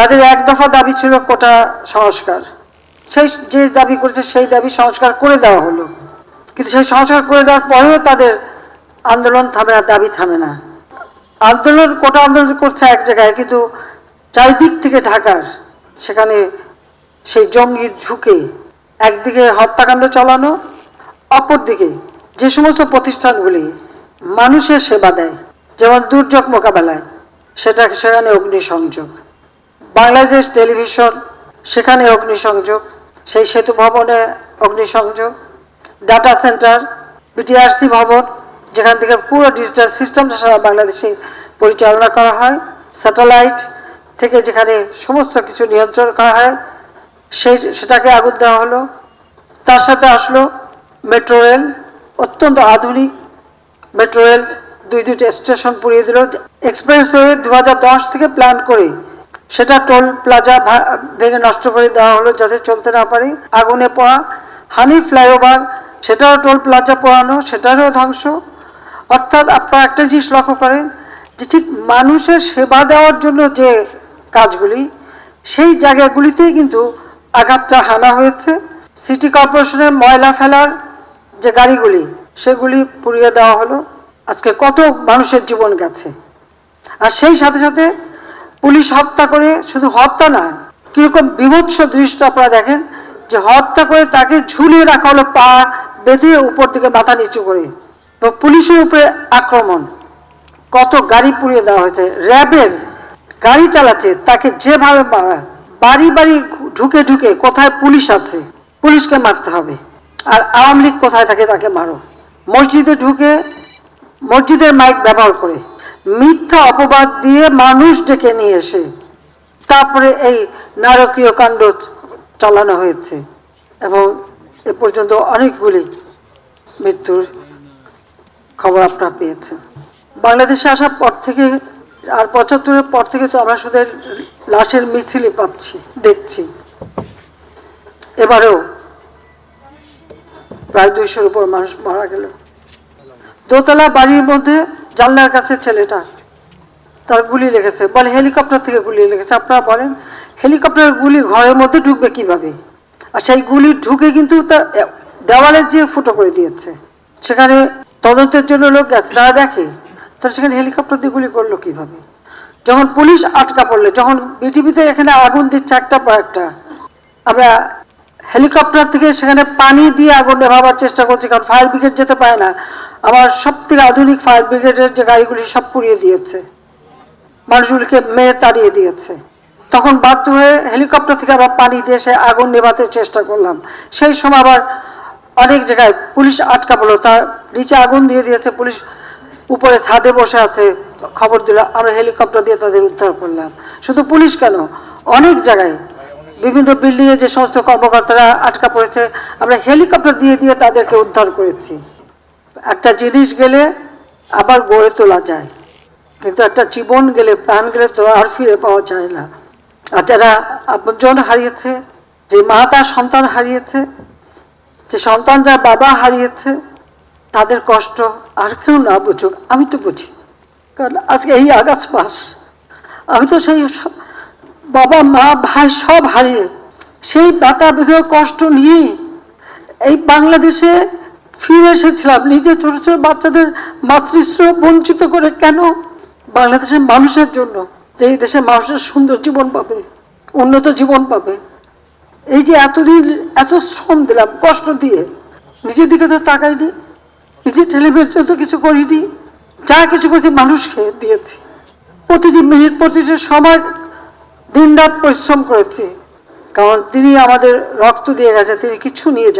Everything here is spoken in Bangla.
তাদের এক দফা দাবি ছিল কোটা সংস্কার। সেই যে দাবি করেছে সেই দাবি সংস্কার করে দেওয়া হলো। কিন্তু সেই সংস্কার করে দেওয়ার পরেও তাদের আন্দোলন থামে না, দাবি থামে না। আন্দোলন, কোটা আন্দোলন করছে এক জায়গায়, কিন্তু চারিদিক থেকে ঢাকার, সেখানে সেই জঙ্গি ঝুঁকে একদিকে হত্যাকাণ্ড চালানো, অপরদিকে যে সমস্ত প্রতিষ্ঠানগুলি মানুষের সেবা দেয়, যেমন দুর্যোগ মোকাবেলায়, সেটা সেখানে অগ্নিসংযোগ। বাংলাদেশ টেলিভিশন, সেখানে অগ্নিসংযোগ, সেই সেতু ভবনে অগ্নিসংযোগ ডাটা সেন্টার বিটিআরসি ভবন, যেখান থেকে পুরো ডিজিটাল সিস্টেমটা সারা বাংলাদেশে পরিচালনা করা হয় স্যাটেলাইট থেকে যেখানে সমস্ত কিছু নিয়ন্ত্রণ করা হয়, সেই সেটাকে আগুন দেওয়া হলো। তার সাথে আসলো মেট্রো রেল অত্যন্ত আধুনিক মেট্রো রেল দুই দুইটা স্টেশন পুড়িয়ে দিল। এক্সপ্রেসওয়ে দু হাজার দশ থেকে প্ল্যান করে সেটা টোল প্লাজা ভেঙে নষ্ট করে দেওয়া হলো যাতে চলতে না পারে। আগুনে পড়া হানি ফ্লাইওভার, সেটাও টোল প্লাজা পোড়ানো, সেটারও ধ্বংস। অর্থাৎ আপনারা একটা জিনিস লক্ষ্য করেন যে ঠিক মানুষের সেবা দেওয়ার জন্য যে কাজগুলি, সেই জায়গাগুলিতেই কিন্তু আঘাতটা হানা হয়েছে। সিটি কর্পোরেশনের ময়লা ফেলার যে গাড়িগুলি, সেগুলি পুড়িয়ে দেওয়া হলো। আজকে কত মানুষের জীবন গেছে। আর সেই সাথে সাথে পুলিশ হত্যা করে শুধু হত্যা না কীরকম বিভৎস দৃশ্য আপনারা দেখেন যে হত্যা করে তাকে ঝুলিয়ে রাখা হলো পা বেঁধে উপর থেকে মাথা নিচু করে পুলিশের উপরে আক্রমণ। কত গাড়ি পুড়িয়ে দেওয়া হয়েছে, র্যাবের গাড়ি চালাচ্ছে, তাকে যেভাবে বাড়ি বাড়ি ঢুকে ঢুকে কোথায় পুলিশ আছে, পুলিশকে মারতে হবে। আর আওয়ামী লীগ কোথায় থাকে তাকে মারো। মসজিদে ঢুকে মসজিদের মাইক ব্যবহার করে মিথ্যা অপবাদ দিয়ে মানুষ ডেকে নিয়ে এসে তারপরে এই নারকীয় কাণ্ড চালানো হয়েছে এবং এ পর্যন্ত অনেকগুলি মৃত্যুর খবর আপনারা পেয়েছেন। বাংলাদেশে আসার পর থেকে আর পঁচাত্তরের পর থেকে তো আমরা শুধু লাশের মিছিলই পাচ্ছি, দেখছি। এবারেও প্রায় দুইশোর উপর মানুষ মারা গেল। দোতলা বাড়ির মধ্যে জানলার কাছে ছেলেটা তার গুলি লেগেছে। বলে, হেলিকপ্টার থেকে গুলি লেগেছে। আপনারা বলেন, হেলিকপ্টারের গুলি ঘরের মধ্যে ঢুকবে কীভাবে? আর সেই গুলি ঢুকে কিন্তু তা দেওয়ালের যে ফুটো করে দিয়েছে, সেখানে তদন্তের জন্য লোক গেছে। তারা দেখে তাহলে সেখানে হেলিকপ্টার দিয়ে গুলি করল কীভাবে? যখন পুলিশ আটকা পড়লে, যখন বিটিভিতে এখানে আগুন দিচ্ছে একটা পর একটা, আমরা হেলিকপ্টার থেকে সেখানে পানি দিয়ে আগুন নেভাবার চেষ্টা করছি, কারণ ফায়ার ব্রিগেড যেতে পারে না। আমার সব থেকে আধুনিক ফায়ার ব্রিগেডের যে গাড়িগুলি সব পুড়িয়ে দিয়েছে, মানুষগুলিকে মেয়ে তাড়িয়ে দিয়েছে। তখন বাধ্য হয়ে হেলিকপ্টার থেকে আবার পানি দিয়ে সে আগুন নেভাতে চেষ্টা করলাম। সেই সময় আবার অনেক জায়গায় পুলিশ আটকা পড়ল তার নিচে আগুন দিয়ে দিয়েছে, পুলিশ উপরে ছাদে বসে আছে, খবর দিল, আমরা হেলিকপ্টার দিয়ে তাদের উদ্ধার করলাম। শুধু পুলিশ কেন? অনেক জায়গায় বিভিন্ন বিল্ডিংয়ে যে সমস্ত কর্মকর্তারা আটকা পড়েছে, আমরা হেলিকপ্টার দিয়ে দিয়ে তাদেরকে উদ্ধার করেছি। একটা জিনিস গেলে আবার গড়ে তোলা যায়। কিন্তু একটা জীবন গেলে, প্রাণ গেলে তো আর ফিরে পাওয়া যায় না। আর যারা আপনজন হারিয়েছে, যে মা তার সন্তান হারিয়েছে, যে সন্তান যার বাবা হারিয়েছে, তাদের কষ্ট আর কেউ না বুঝুক। আমি তো বুঝি। কারণ আজকে এই আগাছ মাস আমি তো সেই বাবা, মা, ভাই সব হারিয়ে, সেই বাতা বেঁধে কষ্ট নিয়েই এই বাংলাদেশে ফিরে এসেছিলাম। নিজের ছোট ছোট বাচ্চাদের মাতৃশ্র বঞ্চিত করে কেন? বাংলাদেশের মানুষের জন্য যে এই দেশের মানুষের সুন্দর জীবন পাবে, উন্নত জীবন পাবে, এই যে এতদিন এত শ্রম দিলাম, কষ্ট দিয়ে, নিজের দিকে তো তাকাইনি নিজের ছেলেমেয়ের জন্য কিছু করিনি, যা কিছু করছি মানুষকে দিয়েছি। প্রতিটি মিনিট, প্রতিটি সময় দিন রাত পরিশ্রম করেছি, কারণ তিনি আমাদের রক্ত দিয়ে গেছে, তিনি কিছু নিয়ে যান